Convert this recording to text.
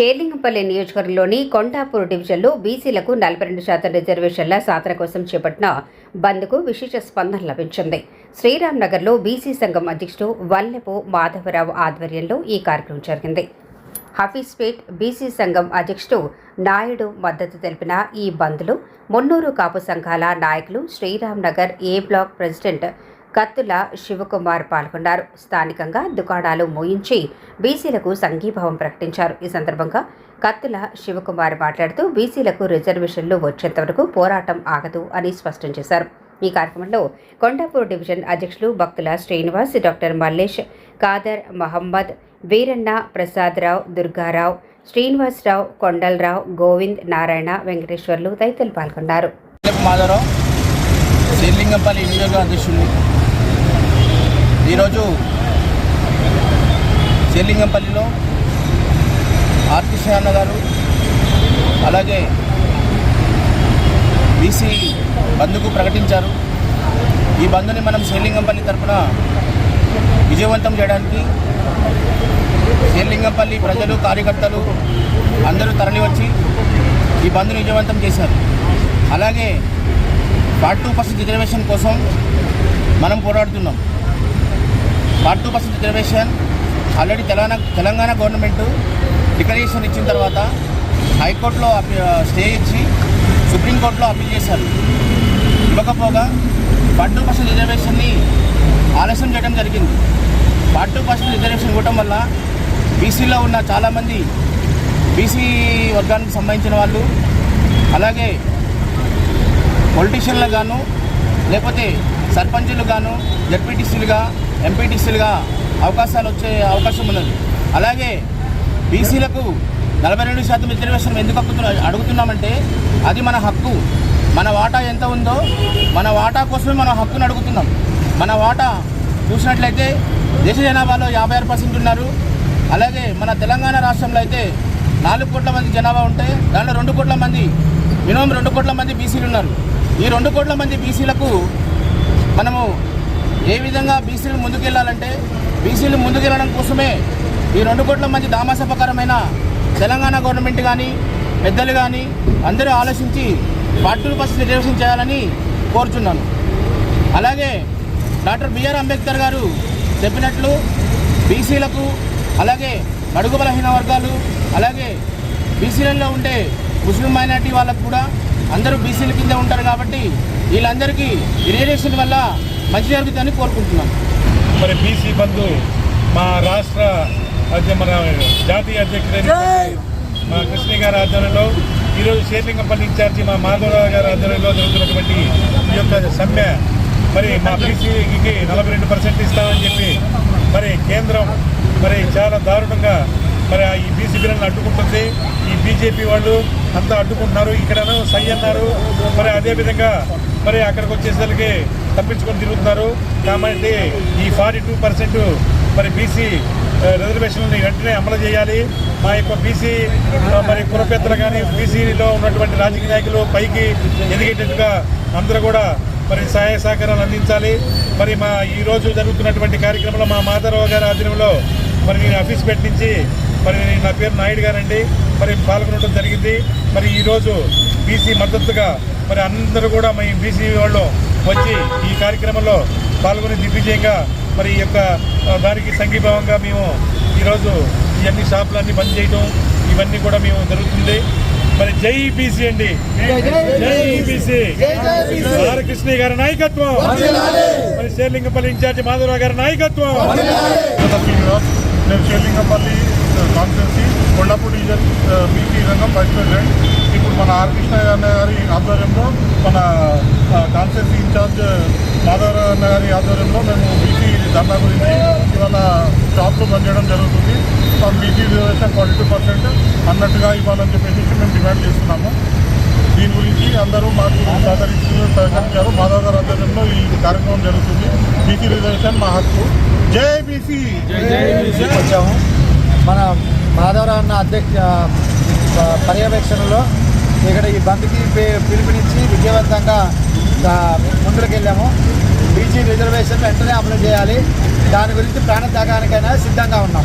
షేర్లింగంపల్లి నియోజకవర్గంలోని కొండాపూర్ డివిజన్లో బీసీలకు నలభై రెండు శాతం రిజర్వేషన్ల సాధన కోసం చేపట్టిన బంద్కు విశేష స్పందన లభించింది. శ్రీరామ్నగర్లో బీసీ సంఘం అధ్యక్షుడు వల్లెపు మాధవరావు ఆధ్వర్యంలో ఈ కార్యక్రమం జరిగింది. హఫీస్పేట్ బీసీ సంఘం అధ్యక్షుడు నాయుడు మద్దతు తెలిపిన ఈ బంద్లో మున్నూరు కాపు సంఘాల నాయకులు శ్రీరామ్నగర్ ఏ బ్లాక్ ప్రెసిడెంట్ కత్తుల శివకుమార్ పాల్గొన్నారు. స్థానికంగా దుకాణాలు మోయించి బీసీలకు సంఘీభావం ప్రకటించారు. ఈ సందర్భంగా కత్తుల శివకుమార్ మాట్లాడుతూ బీసీలకు రిజర్వేషన్లు వచ్చేంత వరకు పోరాటం ఆగదు అని స్పష్టం చేశారు. ఈ కార్యక్రమంలో కొండాపూర్ డివిజన్ అధ్యక్షులు భక్తుల శ్రీనివాస్ డాక్టర్ మల్లేష్ కాదర్ మహమ్మద్ వీరన్న ప్రసాదరావు దుర్గారావు శ్రీనివాసరావు కొండలరావు గోవింద్ నారాయణ వెంకటేశ్వర్లు తదితరులు పాల్గొన్నారు. ఎల్ఎఫ్ మాధవరావు అధ్యక్షుడిని ఈరోజు శ్రీలింగంపల్లిలో ఆర్ అన్నగారు గారు అలాగే బీసీ బంధుకు ప్రకటించారు. ఈ బంధుని మనం శ్రీలింగంపల్లి తరఫున విజయవంతం చేయడానికి శ్రీలింగంపల్లి ప్రజలు కార్యకర్తలు అందరూ తరలివచ్చి ఈ బంద్ను విజయవంతం చేశారు. అలాగే పార్ట్ టూ పర్సెంట్ రిజర్వేషన్ కోసం మనం పోరాడుతున్నాం. Part two percent reservation. Already Telangana Telangana government declaration ఇచ్చిన తర్వాత హైకోర్టులో స్టే ఇచ్చి సుప్రీంకోర్టులో అప్పీల్ చేశారు. ఇవ్వకపోగా పార్ట్ టూ పర్సెంట్ రిజర్వేషన్ని ఆలస్యం చేయడం జరిగింది. పార్ట్ టూ పర్సెంట్ రిజర్వేషన్ ఇవ్వడం వల్ల బీసీలో ఉన్న చాలామంది బీసీ వర్గానికి సంబంధించిన వాళ్ళు అలాగే పొలిటీషియన్లు గాను లేకపోతే సర్పంచులు గాను జడ్పీటీసీలుగా ఎంపీటీసీలుగా అవకాశాలు వచ్చే అవకాశం ఉన్నది. అలాగే బీసీలకు నలభై రెండు శాతం రిజర్వేషన్ ఎందుకు అడుగుతున్నామంటే అది మన హక్కు. మన వాటా ఎంత ఉందో మన వాటా కోసమే మన హక్కును అడుగుతున్నాం. మన వాటా చూసినట్లయితే దేశ జనాభాలో యాభై ఆరు పర్సెంట్ ఉన్నారు. అలాగే మన తెలంగాణ రాష్ట్రంలో అయితే నాలుగు కోట్ల మంది జనాభా ఉంటే దాంట్లో రెండు కోట్ల మంది మినిమం రెండు కోట్ల మంది బీసీలు ఉన్నారు. ఈ రెండు కోట్ల మంది బీసీలకు మనము ఏ విధంగా బీసీలు ముందుకెళ్ళాలంటే బీసీలు ముందుకెళ్ళడం కోసమే ఈ రెండు కోట్ల మంది దామాసపకరమైన తెలంగాణ గవర్నమెంట్ కానీ పెద్దలు కానీ అందరూ ఆలోచించి పార్టీలు పరిస్థితి రిజర్వేషన్ చేయాలని కోరుచున్నాను. అలాగే డాక్టర్ బిఆర్ అంబేద్కర్ గారు చెప్పినట్లు బీసీలకు అలాగే బడుగు బలహీన వర్గాలు అలాగే బీసీలలో ఉండే ముస్లిం మైనార్టీ వాళ్ళకు కూడా అందరూ బీసీల కింద ఉంటారు కాబట్టి వీళ్ళందరికీ రిజర్వేషన్ వల్ల మంచి జరుగుతుందని కోరుకుంటున్నాను. మరి బీసీ బంధు మా రాష్ట్ర మన జాతీయ అధ్యక్షుడైన మా కృష్ణ గారి ఆధ్వర్యంలో ఈరోజు షేర్లింగంపల్లి ఇన్ఛార్జి మా మాధవరావు గారి ఆధ్వర్యంలో జరుగుతున్నటువంటి ఈ యొక్క సమ్మె. మరి మా బీసీకి నలభై రెండు పర్సెంట్ ఇస్తామని చెప్పి మరి కేంద్రం మరి చాలా దారుణంగా మరి ఈ బీసీ బిల్లులను అడ్డుకుంటుంది. ఈ బీజేపీ వాళ్ళు అంతా అడ్డుకుంటున్నారు. ఇక్కడనో సై అన్నారు. మరి అదేవిధంగా మరి అక్కడికి వచ్చేసరికి తప్పించుకొని తిరుగుతున్నారు. కాబట్టి ఈ ఫార్టీ టూ పర్సెంట్ మరి బీసీ రిజర్వేషన్ని వెంటనే అమలు చేయాలి. మా యొక్క బీసీ మరి కులపేత్తలు కానీ బీసీలో ఉన్నటువంటి రాజకీయ నాయకులు పైకి ఎదిగేటట్టుగా అందరూ కూడా మరి సహాయ సహకారాలు అందించాలి. మరి మా ఈరోజు జరుగుతున్నటువంటి కార్యక్రమంలో మా మాధవరావు గారి ఆధ్వర్యంలో మరి నేను ఆఫీస్ పెట్టించి మరి నా పేరు నాయుడు గారండి. మరి పాల్గొనడం జరిగింది. మరి ఈరోజు బీసీ మద్దతుగా మరి అందరూ కూడా మీ బీసీ వాళ్ళు వచ్చి ఈ కార్యక్రమంలో పాల్గొని దిగ్విజయంగా మరి ఈ యొక్క దానికి సంఘీభావంగా మేము ఈరోజు ఇవన్నీ షాపులన్నీ బంద్ చేయడం ఇవన్నీ కూడా మేము జరుగుతుంది. మరి జై బీసీ అండి. జై బీసీ. బాలకృష్ణ గారి నాయకత్వం. మరి శేర్లింగపల్లి ఇన్ఛార్జి మాధవరావు గారి నాయకత్వం. నేను Serilingampally constituency Kondapur division BC రంగం వైస్ ప్రెసిడెంట్. ఇప్పుడు మన ఆర్ కృష్ణ అన్న గారి ఆధ్వర్యంలో మన కాన్స్టిట్యున్సీ ఇన్ఛార్జ్ మాధవరావు అన్న గారి ఆధ్వర్యంలో మేము బీసీ ధర్నా గురించి ఇవాళ షాప్లో పనిచేయడం జరుగుతుంది. మన BC reservation forty two percent అన్నట్టుగా ఇవ్వాలని చెప్పేసి మేము డిమాండ్ చేస్తున్నాము. దీని గురించి అందరూ మాకు సహకరించి సహకరించారు. మాధవ్ గారి ఆధ్వర్యంలో ఈ కార్యక్రమం జరుగుతుంది. బీసీ రిజర్వేషన్ మా హక్కు. జై బీసీ! వచ్చాము. మన మాధవరావు అధ్యక్ష ప- పర్యవేక్షణలో ఇక్కడ ఈ బంద్కి పిలుపునిచ్చి విజయవంతంగా ముందుకెళ్ళాము. వెళ్ళాము బీసీ రిజర్వేషన్ వెంటనే అమలు చేయాలి. దాని గురించి ప్రాణత్యాగానికైనా సిద్ధంగా ఉన్నాం.